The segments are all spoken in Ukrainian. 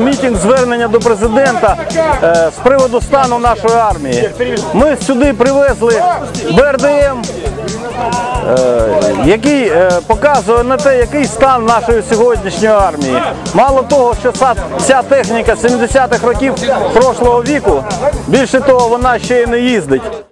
мітинг звернення до президента е, з приводу стану нашої армії. Ми сюди привезли БРДМ, е, який е, показує на те, який стан нашої сьогоднішньої армії. Мало того, що ця, техніка 70-х років прошлого віку, більше того, вона ще й не їздить.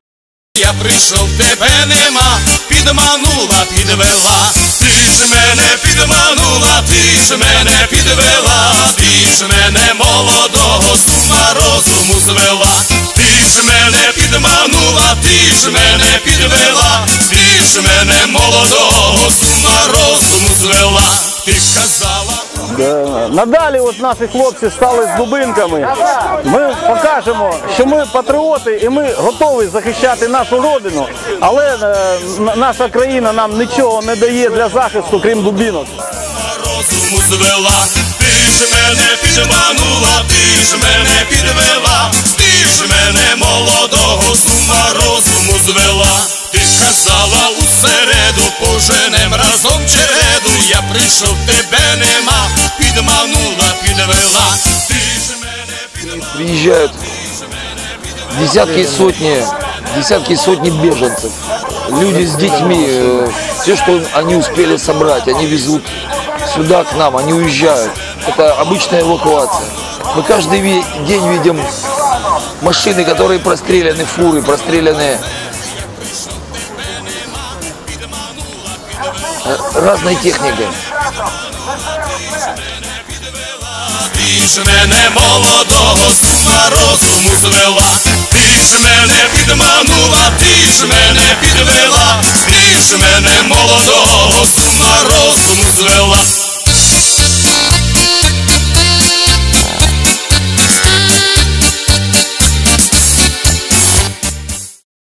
Я прийшов, тебе нема, підманула, підвела. Ти ж мене підманула, ти ж мене підвела, ти ж мене молодого з ума розуму звела. Ти ж мене підманула, ти ж мене підвела, ти ж мене молодого з ума розуму звела. Ти казала. Надалі от наші хлопці стали з дубинками. Ми покажемо, що ми патріоти і ми готові захищати нашу родину, але е, наша країна нам нічого не дає для захисту, крім дубінок. розуму звела, ти ж мене підманула, ти ж мене підвела, ти ж мене молодого з ума розуму звела. Ти казала у середу, поженем разом череду, я прийшов, тебе нема, підманула, підвела, ти ж мене підманула. приезжают десятки и сотни, десятки и сотни беженцев. Люди с детьми, э, все, что они успели собрать, они везут сюда к нам, они уезжают. Это обычная эвакуация. Мы каждый ви- день видим машины, которые простреляны, фуры простреляны э, разной техникой. Ти ж мене молодого з ума розуму звела, ти ж мене підманула, ти ж мене підвела, ти ж мене молодого з ума розуму звела.